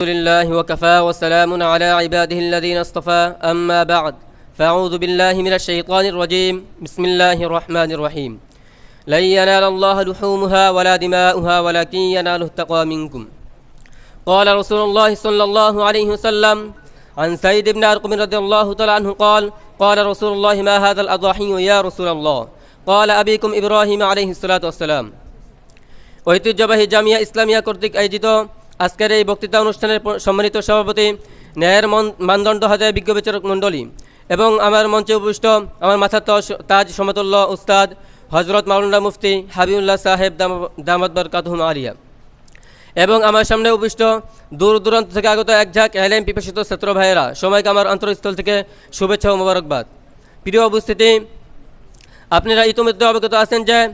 الحمد لله وكفى وسلام على عباده الذين اصطفى أما بعد فأعوذ بالله من الشيطان الرجيم بسم الله الرحمن الرحيم لن ينال الله لحومها ولا دماؤها ولكن يناله التقوى منكم قال رسول الله صلى الله عليه وسلم عن سيد بن أرقم رضي الله تعالى عنه قال قال رسول الله ما هذا الأضاحي يا رسول الله قال أبيكم إبراهيم عليه الصلاة والسلام ঐতিহ্যবাহী জামিয়া ইসলামিয়া কর্তৃক আয়োজিত আজকের এই বক্তৃতা অনুষ্ঠানের সম্মানিত সভাপতি ন্যায়ের মন- মানদণ্ড হাজার বিজ্ঞ বিচারক মণ্ডলী এবং আমার মঞ্চে উপবিষ্ট আমার মাথার তাজ- সমতুল্য উস্তাদ হজরত মাওলানা মুফতি হাবিউল্লাহ সাহেব দাম- দামাত বরকাতহুম আলিয়া। এবং আমার সামনে উপবিষ্ট দূর দূরান্ত থেকে আগত এক ঝাঁক এলএম পিপাসিত ছাত্র ভাইয়েরা, সময়কে আমার অন্তরস্থল থেকে শুভেচ্ছা ও মোবারকবাদ। প্রিয় উপস্থিতি, আপনারা ইতিমধ্যে অবগত আছেন যে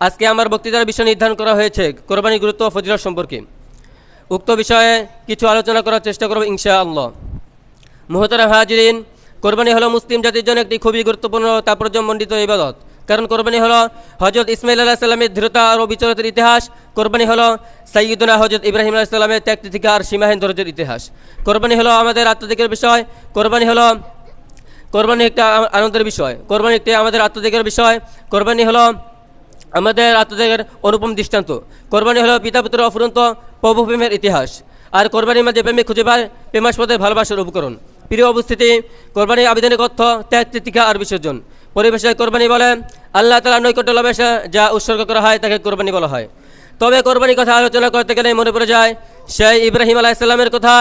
আজকে আমার বক্তৃতার বিষয় নির্ধারণ করা হয়েছে কোরবানির গুরুত্ব ও সম্পর্কে। উক্ত বিষয়ে কিছু আলোচনা করার চেষ্টা করব ইনশা আল্লাহ মোহতারা হাজিরিন, কোরবানি হলো মুসলিম জাতির জন্য একটি খুবই গুরুত্বপূর্ণ তাৎপর্যমণ্ডিত ইবাদত। কারণ কোরবানি হলো হজরত ইসমাইল আলাহ সাল্লামের দৃঢ়তা আর বিচরতের ইতিহাস। কোরবানি হলো সাইয়দুনা হজরত ইব্রাহিম আলাহ সাল্লামের ত্যাগ থেকে আর সীমাহীন ধৈর্যের ইতিহাস। কোরবানি হলো আমাদের আত্মদিকের বিষয়। কোরবানি হলো, কোরবানি একটা আনন্দের বিষয়। কোরবানি একটি আমাদের আত্মত্যাগের বিষয়। কোরবানি হলো আমাদের আত্মত্যাগের অনুপম দৃষ্টান্ত। কোরবানি হলো পিতা পুত্র অফুরন্ত প্রভু প্রেমের ইতিহাস। আর কোরবানির মাঝে প্রেমে খুঁজে পায় প্রেমাস্পদের ভালোবাসার উপকরণ। প্রিয় অবস্থিতি কোরবানি আবেদনের অর্থ ত্যাগ তিতিকা আর বিসর্জন। পরিবেশে কোরবানি বলে, আল্লাহ তালা নৈকট্য লাভেসে যা উৎসর্গ করা হয় তাকে কোরবানি বলা হয়। তবে কোরবানির কথা আলোচনা করতে গেলে মনে পড়ে যায়, সেই ইব্রাহিম আলাইসাল্লামের কথা।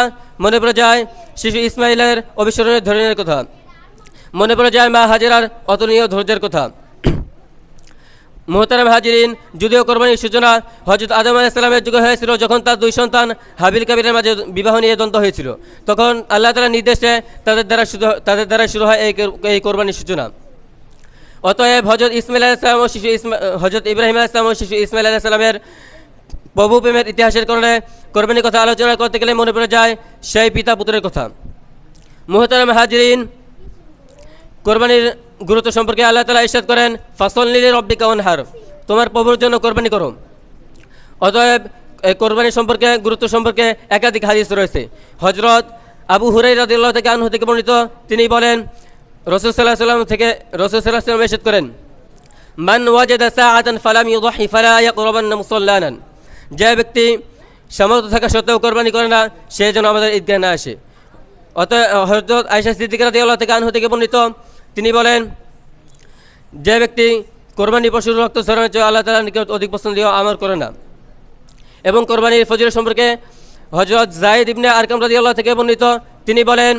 মনে পড়ে যায়, শিশু ইসমাইলের অবিস্মরণের ধরনের কথা। মনে পড়ে যায় মা হাজেরার অতুলনীয় ধৈর্যের কথা। মোহতারাম হাজিরিন যদিও কোরবানির সূচনা হজরত আদম আলাইসালামের যুগে হয়েছিল যখন তার দুই সন্তান হাবিল কাবিরের মাঝে বিবাহ নিয়ে দ্বন্দ্ব হয়েছিল। তখন আল্লাহ তালার নির্দেশে তাদের দ্বারা শুরু তাদের দ্বারা শুরু হয় এই এই কোরবানির সূচনা। অতএব হজরত ইসমাইল আলাইসালাম ও শিশু ইসমা হজরত ইব্রাহিম আলাইসালাম ও শিশু ইসমাইল আলাইসালামের প্রভু প্রেমের ইতিহাসের কারণে কোরবানির কথা আলোচনা করতে গেলে মনে পড়ে যায় সেই পিতা পুত্রের কথা। মোহতারাম হাজিরিন কোরবানির গুরুত্ব সম্পর্কে আল্লাহ তালা ইরশাদ করেন ফাসল নিলে রব্বিকা হার তোমার প্রভুর জন্য কোরবানি করো। অতএব কোরবানি সম্পর্কে, গুরুত্ব সম্পর্কে একাধিক হাদিস রয়েছে। হজরত আবু হুরাই রাদিল্লাহ থেকে আনহু থেকে বর্ণিত, তিনি বলেন, রসুল সাল্লাহ সাল্লাম থেকে, রসুল সাল্লাহ সাল্লাম ইরশাদ করেন, মান ওয়াজাদা সাআতান ফালাম ইউদাহি যে ব্যক্তি সামর্থ্য থাকা সত্ত্বেও কোরবানি করে না, সে যেন আমাদের ঈদগাহ না আসে। অত হজরত আয়সা সিদ্দিক রাদিয়াল্লাহু থেকে আনহু থেকে বর্ণিত তিনি বলেন, যে ব্যক্তি কোরবানি পশুর রক্ত ছড়ানোর চেয়ে আল্লাহ তালা নিকট অধিক পছন্দীয় আমল করে না। এবং কোরবানির ফজির সম্পর্কে হজরত জাহিদ ইবনে আরকাম রাজি আল্লাহ থেকে বর্ণিত, তিনি বলেন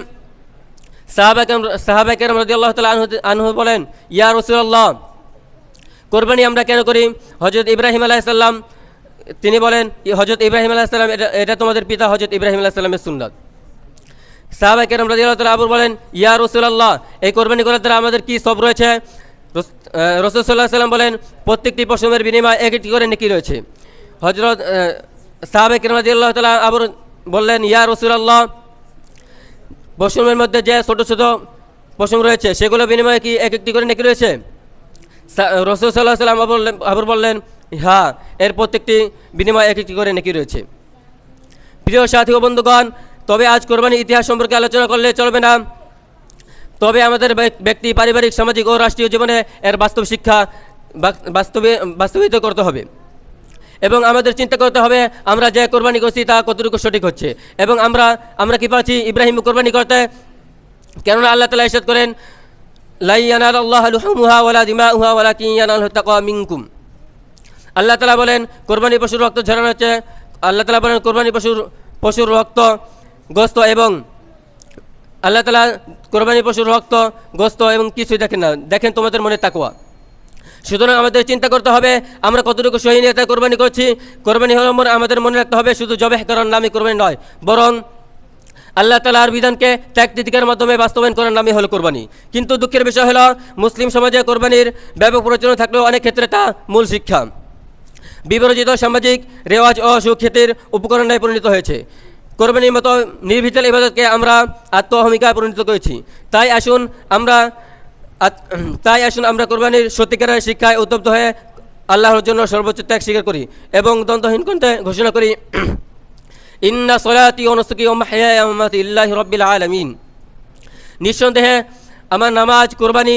সাহাবাকাম সাহাবাকাম রাদিয়াল্লাহু তাআলা আনহু আনহু বলেন, ইয়া রাসূলুল্লাহ, কোরবানি আমরা কেন করি? হজরত ইব্রাহিম আলাইসাল্লাম তিনি বলেন হজরত ইব্রাহিম আলাইসাল্লাম এটা এটা তোমাদের পিতা হজরত ইব্রাহিম আলাইসাল্লামের সুন্নাত। সাহাবা কেরম রাজিয়াল আবুর বলেন, ইয়া রসুল্লাহ এই কোরবানি করার দ্বারা আমাদের কি সব রয়েছে? রসুল সাল্লাহ সাল্লাম বলেন, প্রত্যেকটি পশমের বিনিময়ে এক একটি করে নেকি রয়েছে। হজরত সাহাবে কেরম রাজিয়াল্লাহ তালা আবুর বললেন, ইয়া রসুল্লাহ পশমের মধ্যে যে ছোটো ছোটো পশম রয়েছে সেগুলো বিনিময়ে কি এক একটি করে নেকি রয়েছে? রসুল সাল্লাহ সাল্লাম বললেন আবুর বললেন হ্যাঁ এর প্রত্যেকটি বিনিময়ে এক একটি করে নেকি রয়েছে। প্রিয় সাথী বন্ধুগণ তবে আজ কোরবানির ইতিহাস সম্পর্কে আলোচনা করলে চলবে না। তবে আমাদের ব্যক্তি, পারিবারিক, সামাজিক ও রাষ্ট্রীয় জীবনে এর বাস্তব শিক্ষা বাস্তবে বাস্তবিত করতে হবে। এবং আমাদের চিন্তা করতে হবে, আমরা যে কোরবানি করছি তা কতটুকু সঠিক হচ্ছে। এবং আমরা আমরা কি পাচ্ছি ইব্রাহিম কোরবানি করতে? কেননা আল্লাহ তালা ইসাদ করেন লাইয়ানাল আল্লাহ লুহুমুহা ওয়ালা দিমাউহা ওয়ালা কিয়ানাল তাকা মিনকুম। আল্লাহ তালা বলেন কোরবানি পশুর রক্ত ঝরানো হচ্ছে। আল্লাহ তালা বলেন কোরবানি পশুর পশুর রক্ত গোস্ত এবং আল্লাহ তালা কোরবানি পশুর রক্ত, গোস্ত এবং কিছুই দেখেন না। দেখেন তোমাদের মনে তাকুয়া সুতরাং আমাদের চিন্তা করতে হবে, আমরা কতটুকু সহিনিয়তা কোরবানি করছি? কোরবানি হলো আমাদের মনে রাখতে হবে, শুধু জবেহ করার নামে কোরবানি নয়, বরং আল্লাহ তালার বিধানকে ত্যাগ তিতিকার মাধ্যমে বাস্তবায়ন করার নামই হলো কোরবানি। কিন্তু দুঃখের বিষয় হলো, মুসলিম সমাজে কোরবানির ব্যাপক প্রচলন থাকলেও অনেক ক্ষেত্রে তা মূল শিক্ষা। বিবর্জিত সামাজিক রেওয়াজ ও সুখ্যাতির উপকরণে পরিণত হয়েছে। কোরবানির মতো নির্বিচাল ইবাদতকে আমরা আত্মহমিকায় পরিণত করেছি। তাই আসুন আমরা তাই আসুন আমরা কোরবানির সত্যিকারের শিক্ষায় উদ্যপ্ত হয়ে আল্লাহর জন্য সর্বোচ্চ ত্যাগ স্বীকার করি এবং দ্বন্দ্বহীন কণ্ঠে ঘোষণা করি, ইন্না সলাতি অনুসুকি ওমাহিয়ামাতি ইল্লাহি রব্বিল আলমিন। নিঃসন্দেহে আমার নামাজ, কোরবানি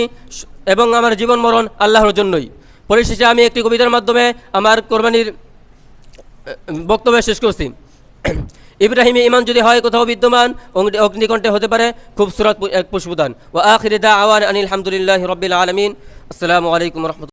এবং আমার জীবন মরণ আল্লাহর জন্যই। পরিশেষে আমি একটি কবিতার মাধ্যমে আমার কোরবানির বক্তব্য শেষ করছি। ইব্রাহিমে ইমান যদি হয়, কোথাও বিদ্যমান অগ্নি- অগ্নিকণ্ঠে হতে পারে, খুব সুরাত এক পুষ্পদান। ও আখিরি দা আওয়ান আনিল হামদুলিল্লাহ রবিল আলমিন। আসসালামু আলাইকুম রহমতুল্লাহ।